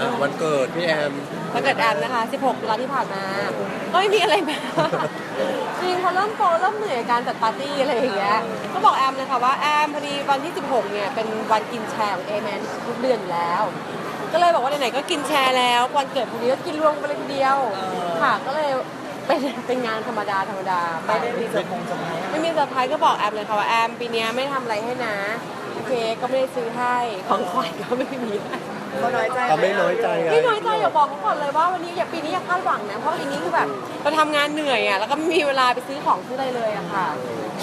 อะวันเกิดพี่แอม วันเกิดแอมนะคะ 16ตุลาที่ผ่านมา ก็ไม่มีอะไรมา จริงพอเริ่มโตเริ่มเหนื่อยกับการจัดปาร์ตี้อะไรอย่างเงี้ย ก็บอกแอมเลยค่ะว่าแอมพอดีวันที่ 16 เนี่ย เป็นวันกินแชร์ของเอแมนทุกเดือนอยู่แล้ว ก็เลยบอกว่าไหนๆก็กินแชร์แล้ว วันเกิดพอดีก็กินรวมกันเลยทีเดียว ค่ะ ก็เลยเป็นเป็นงานธรรมดาธรรมดาไปไม่ได้มีเซอร์พงเซอร์ไพรส์ไม่มีเซอร์ไพรส์ก็บอกแอมเลยค่ะว่าแอมปีเนี้ยไม่ทำอะไรให้นะเค้กก็ไม่ได้ซื้อให้ของขวัญก็ไม่มีให้ เขาน้อยใจเขาไม่น้อยใจไงไม่น้อยใจอย่าบอกเขาก่อนเลยว่าวันนี้อย่าปีนี้อย่าคาดหวังนะเพราะปีนี้คือแบบเราทำงานเหนื่อยอะแล้วก็ไม่มีเวลาไปซื้อของซื้ออะไรเลยอะค่ะ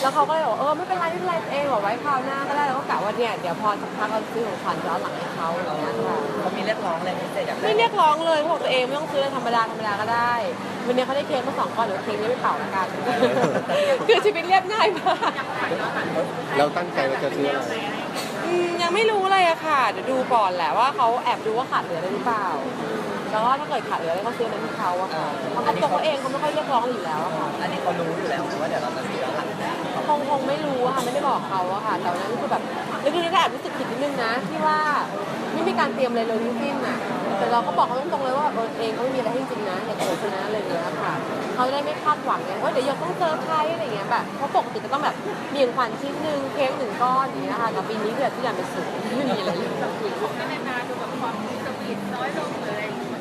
แล้วเขาก็เลยบอกเออไม่เป็นไรไม่เป็นไรเองบอกไว้คราวหน้าก็ได้แล้วก็กะว่าเนี่ยเดี๋ยวพอสักพักเราซื้อของขวัญย้อนหลังให้เขาอย่างเงี้ยค่ะเขามีเรียกร้องอะไรพิเศษอยากได้ไม่เรียกร้องเลยเขาบอกตัวเองไม่ต้องซื้ออะไรธรรมดาธรรมดาก็ได้วันนี้เขาได้เค้กมาสองก้อนเดี๋ยวเค้กนี้ไปเป่าละกันคือชีวิตเรียบง่ายมากเราตั้งใจว่าจะซื้ออะไร อืมยังไม่รู้เลยอะค่ะ เดี๋ยวดูก่อนแหละว่าเขาแอบดูว่าขาดเหลืออะไรหรือเปล่า แล้วก็ถ้าเกิดขาดเหลืออะไรก็ซื้ออะไรที่เขาอะค่ะเพราะตัวเขาเองเขาไม่ค่อยเรียกร้องอะไรอยู่แล้วอะค่ะ อันนี้เขารู้อยู่แล้วว่าเดี๋ยวเราจะซื้อหลังนะคงคงไม่รู้อะค่ะไม่ได้บอกเขาอะค่ะแต่วันนั้นคือแบบลึกๆก็แอบรู้สึกผิดนิดนึงนะที่ว่าไม่มีการเตรียมอะไรเลยทั้งสิ้นอะแต่เราก็บอกเขาตรงๆเลยว่าเออเองเขาไม่มีอะไรให้จริงๆนะอย่าโกรธ เขาได้ไม่คาดหวังไงว่าเดี๋ยวยังต้องเซอร์ไพรอะไรเงี้ยแบบเพราะปกติก็ต้องแบบมีของขวัญชิ้นหนึ่งเค้กหนึ่งก้อนอย่างเงี้ยค่ะแต่ปีนี้คือแบบทุกอย่างเป็นศูนย์ไม่มีอะไรเลย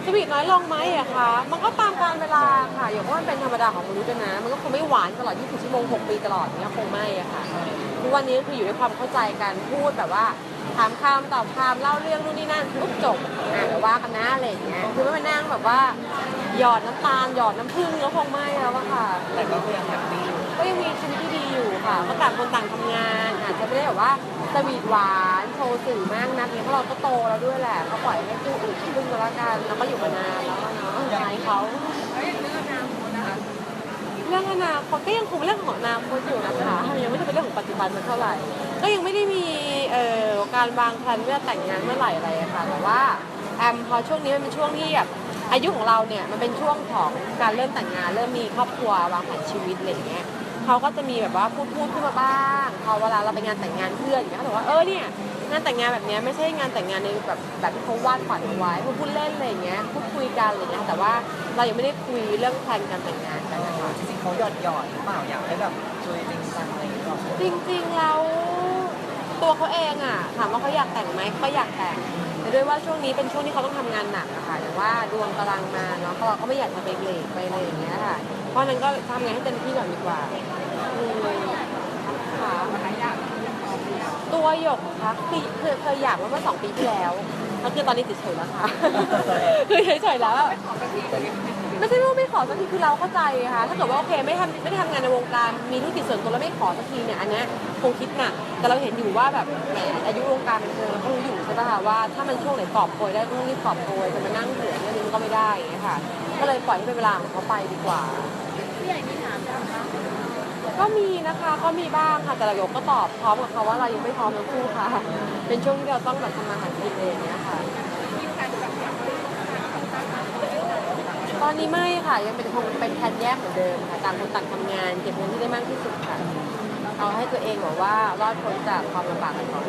สวีทน้อยลงไหมอะคะ มันก็ตามกาลเวลาค่ะ อย่างว่ามันเป็นธรรมดาของมนุษย์นะ มันก็คงไม่หวานตลอด 24 ชั่วโมง 6 ปีตลอดเนี้ยคงไม่อะค่ะ ทุกวันนี้คืออยู่ด้วยความเข้าใจกันพูดแบบว่าถามคำตอบคำเล่าเรื่องนู่นนี่นั่นปุ๊บจบอะเดี๋ยวว่ากันนะอะไรอย่างเงี้ย คือไม่มานั่งแบบว่า หยอดน้ำตาลหยอดน้ำผึ้งแล้วคงไม่แล้วอะค่ะ แต่ก็ยังแฮปปี้อยู่ก็ยังมีชีวิตที่ดีอยู่ค่ะก็ต่างคนต่างทำงานอาจจะไม่ได้แบบว่าสวีทหวานโชว์สื่อมากนักเนี่ยเพราะเราก็โตแล้วด้วยแหละก็ปล่อยให้คู่อื่นขึ้นก็แล้วกันแล้วก็อยู่มานานแล้วอะเนาะอายเขาเรื่องอนาคตก็ยังคงเป็นเรื่องของอนาคตอยู่นะคะยังไม่ได้เป็นเรื่องของปัจจุบันมันเท่าไหร่ ก็ยังไม่ได้มีเอ่อการวางแผนว่าแต่งงานเมื่อไหร่อะไรอะค่ะแต่ว่าแอมพอช่วงนี้มันเป็นช่วงที่แบบ อายุของเราเนี่ยมันเป็นช่วงของการเริ่มแต่งงาน เริ่มมีครอบครัววางแผนชีวิตอะไรอย่างเงี้ยเขาก็จะมีแบบว่าพูดพูดขึ้นมาบ้างพอเวลาเราไปงานแต่งงานเพื่อนอย่างเงี้ยเขาบอกว่าเออเนี่ยงานแต่งงานแบบเนี้ยไม่ใช่งานแต่งงานในแบบแบบที่เขาวาดฝันเอาไว้พูดพูดเล่นอะไรอย่างเงี้ยพูดคุยกันอะไรเงี้ยแต่ว่าเรายังไม่ได้คุยเรื่องแพลนการแต่งงานกันนะคะจริงๆเขาหยอดหยอดหรือเปล่าอยากให้แบบช่วยจริงจังอะไรอย่างเงี้ยหรอจริงๆแล้วตัวเขาเองอะถามว่าเขาอยากแต่งไหมเขาอยากแต่งแต่ ด้วยว่าช่วงนี้เป็นช่วงที่เขาต้องทำงานหนักอะค่ะแต่ว่าดวงกำลังมาเนาะเราก็ไม่อยากจะไปเบรกไปอะไรอย่างเงี้ยค่ะ เพราะฉะนั้นก็ทำงานให้เต็มที่ก่อนดีกว่าอืมค่ะตัวหยกคะคือคือเคยอยากว่าเมื่อสองปีที่แล้ว ก็คือตอนนี้เฉยๆแล้วค่ะ คือเฉยๆแล้วอะไม่ใช่ว่าไม่ขอสักทีคือเราเข้าใจค่ะ ถ้าเกิดว่าโอเคไม่ทำไม่ได้ทำงานในวงการ มีธุรกิจส่วนตัวแล้วไม่ขอสักทีเนี่ยอันเนี้ยคงคิดหนัก แต่เราเห็นอยู่ว่าแบบแหมอายุวงการบันเทิงเราก็รู้อยู่ใช่ป่ะคะว่าถ้ามันช่วงไหนกอบโกยได้ก็ต้องรีบกอบโกยจะมานั่งเหือเนี่ยมันก็ไม่ได้อย่างเงี้ยค่ะ ก็เลยปล่อยให้เป็นเวลาของเขาไปดีกว่าก็มีนะคะก็มีบ้างค่ะแต่เราก็ตอบพร้อมกับเขาว่าเรายังไม่พร้อมทั้งคู่ค่ะ เป็นช่วงที่เราต้องแบบทำมาหากินเองเนี้ยค่ะ ต อนนี้ไม่ค่ะยังเป็นคงเป็นแพนแยกเหมือนเดิมค่ะต่างคนต่างทำงานเก็บเงินที่ได้มากที่สุดค่ะเอาให้ตัวเองแบบว่ารอดพ้นจากความลำบากกันก่อน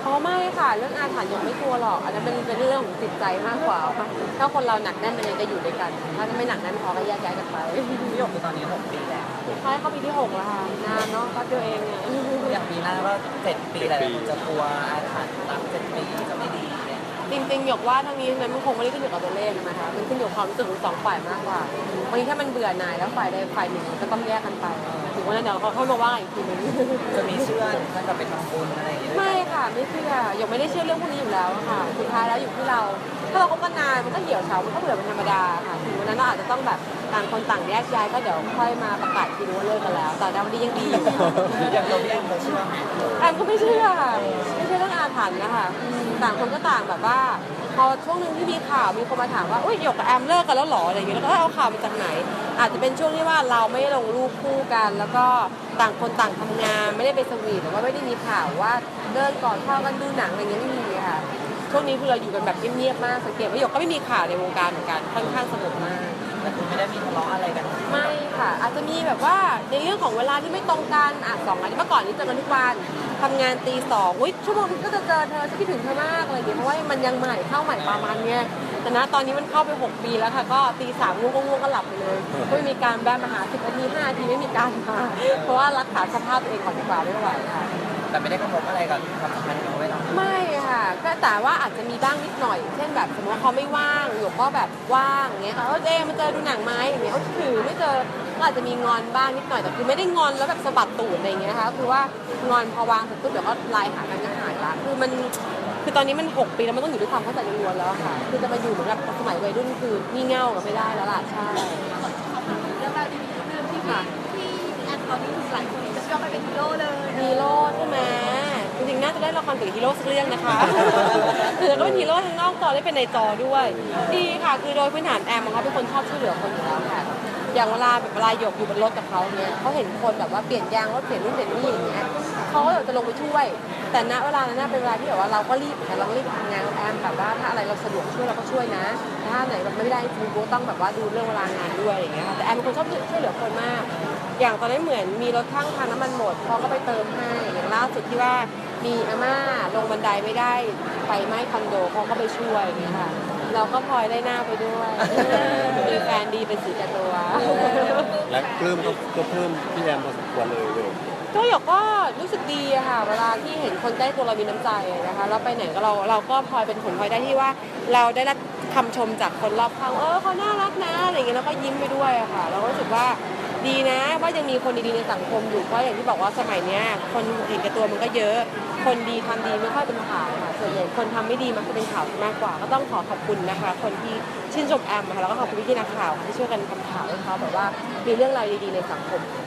เพราะไม่ค่ะ เรื่องอาถรรพ์ยังไม่กลัวหรอก อันนั้นเป็นเป็นเรื่องของจิตใจมากกว่าค่ะถ้าคนเราหนักแน่นมันยังจะอยู่ด้วยกัน ถ้าไม่หนักแน่นพอก็แยกย้ายกันไปพี่หยกคือตอนนี้หกปีแล้วใช่เข้าปีที่หกแล้วค่ะนานเนาะแป๊บเดียวเองเนี่ยอย่างปีหน้าก็เจ็ดปีแล้วจะกลัวอาถรรพ์รักเจ็ดปีจะไม่ดีเนี่ย จริงๆหยกว่าทั้งนี้ทั้งนั้นมันคงไม่ได้ขึ้นอยู่กับตัวเลขนะคะมันขึ้นอยู่กับความรู้สึกของสองฝ่ายมากกว่าบางทีถ้ามันเบื่อหน่ายแล้วฝ่ายใดฝ่ายหนึ่งมันก็ต้องแยกกันไปถึงวันนั้นเดี๋ยวเขาค่อยมาว่าอีกทีนึงจะมีเชื่อถึงขั้นกับไปทำบุญอะไรอย่างเงี้ยไม่ค่ะไม่เชื่อหยกไม่ได้เชื่อเรื่องพวกนี้อยู่แล้วค่ะสุดท้ายแล้วอยู่ที่เรา ถ้าเราคบกันนานมันก็เหี่ยวเฉา มันก็เบื่อเป็นธรรมดาค่ะ ถึงวันนั้นเราอาจจะต้องแบบต่างคนต่างแยกย้ายก็เดี๋ยวค่อยมาประกาศทีนึงว่าเลิกกันแล้ว แต่ณวันนี้ยังดีอยู่อย่างตัวพี่แอมเขาเชื่อไหมแอมก็ไม่เชื่อค่ะไม่เชื่อเรื่องอาถรรพ์นะคะอืมต่างคนก็ต่างแบบว่า พอช่วงหนึ่งที่มีข่าวมีคนมาถามว่าอุ้ยหยกกับแอมเลิกกันแล้วเหรออะไรอย่างเงี้ยแล้วก็เอาข่าวมาจากไหน อาจจะเป็นช่วงที่ว่าเราไม่ได้ลงรูปคู่กัน แล้วก็ต่างคนต่างทำงานไม่ได้ไปสวีทหรือว่าไม่ได้มีข่าวว่าเดินก่อนเข้ากันดูหนังอะไรเงี้ยไม่มีค่ะ ช่วงนี้คือเราอยู่กันแบบเงียบๆมากสังเกตว่าหยกก็ไม่มีข่าวในวงการเหมือนกันค่อนข้างสงบมาก แต่คือไม่ได้มีทะเลาะอะไรกัน ไม่ค่ะ อาจจะมีแบบว่าในเรื่องของเวลาที่ไม่ตรงกันอะสองอันเมื่อก่อนนี้เจอกันทุกวันทำงานตีสองอุ้ยชั่วโมงนึงก็จะเจอเธอฉันคิดถึงเธอมากอะไรอย่างเงี้ยเพราะว่ามันยังใหม่เข้าใหม่ประมาณเนี้ยแต่นะตอนนี้มันเข้าไป 6 ปีแล้วค่ะ ก็ตีสามง่วงก็ง่วงก็หลับไปเลยไม่มีการแวะมาหาสิบนาทีห้านาทีไม่มีการมาเพราะว่ารักษาสภาพตัวเองก่อนดีกว่าไม่ไหวค่ะ แต่ไม่ได้กระทบอะไรกับความสัมพันธ์ของเราไว้หรอกไม่ค่ะก็แต่ว่าอาจจะมีบ้างนิดหน่อย เช่นแบบสมมติว่าเขาไม่ว่างหรือก็แบบว่างเงี้ยเออเอมาเจอดูหนังไหมอย่างเงี้ยเขาถือไม่เจอก็อาจจะมีงอนบ้างนิดหน่อยแต่คือไม่ได้งอนแล้วแบบสะบัดตูดอะไรเงี้ยนะคะคือว่างอนพอวางเสร็จปุ๊บเดี๋ยวก็ไลน์หากันก็หายละคือมันคือตอนนี้มัน 6 ปีแล้วมันต้องอยู่ด้วยความเข้าใจล้วนๆแล้วอะค่ะ คือจะมาอยู่เหมือนกับสมัยวัยรุ่นคืองี่เง่ากันไม่ได้แล้วล่ะใช่ อนตอนนี้ถึงหลายคนจะยอมไปเป็นฮีโร่เลยฮีโร่ใช่ไหมจริงๆน่าจะได้ละครเกี่ยวกับฮีโร่สักเรื่องนะคะคือก็เป็นฮีโร่ทั้งนอกจอได้เป็นในจอด้วย ดีค่ะคือโดยพื้นฐานแอมเขาเป็นคนชอบช่วยเหลือคนอยู่แล้วค่ะ อย่างเวลาแบบเวลาหยกอยู่บนรถกับเขาเนี่ยเขาเห็นคนแบบว่าเปลี่ยนยางรถเปลี่ยนนู่นเปลี่ยนนี่อย่างเงี้ยเขาก็อยากจะลงไปช่วย แต่ณเวลานั้นนะเป็นเวลาที่แบบว่าเราก็รีบแต่เราก็รีบทำงานแอมแบบว่าถ้าอะไรเราสะดวกช่วยเราก็ ช่วยนะ ถ้าไหนแบบไม่ได้จริงก็ต้องแบบว่าดูเรื่องเวลางานด้วยอย่างเงี้ยค่ะแต่แอมเป็นคนชอบช่วยเหลือคนมาก อย่างตอนนั้เหมือนมีรถข้างทางน้ำมันหมดเขาก็ไปเติมให้อย่างล่าสุดที่ว่ามีอาม่าลงบันไดไม่ได้ไฟไหม้คอนโดเขาก็ไปช่วยอย่างเงี้ยค่ะเราก็พลอยได้หน้าไปด้วยมีแฟนดีเป็นสีกระตัว และปลื้มก็ก็เพิ่มพี่แอมพอสมควรเลยโย ก็หยกก็รู้สึกดีอะค่ะ เวลาที่เห็นคนใกล้ตัวเรามีน้ำใจนะคะแล้วไปไหนก็เราเราก็พลอยเป็นผลพลอยได้ที่ว่า เราได้รับคำชมจากคนรอบข้างเออเขาน่ารักนะอะไรอย่างเงี้ยแล้วก็ยิ้มไปด้วยอะค่ะเราก็รู้สึกว่าดีนะ ว่ายังมีคนดีๆในสังคมอยู่เพราะอย่างที่บอกว่าสมัยเนี้ยคนเห็นแก่ตัวมันก็เยอะ คนดีทำดีไม่ค่อยเป็นข่าวค่ะส่วนใหญ่คนทำไม่ดีมันจะเป็นข่าวมากกว่า ก็ต้องขอขอบคุณนะคะ คนที่ชื่นชมแอมค่ะแล้วก็ขอบคุณพี่ๆนักข่าวที่ช่วยกันทำข่าวให้เขาแบบว่ามีเรื่องราวดีๆในสังคมค่ะ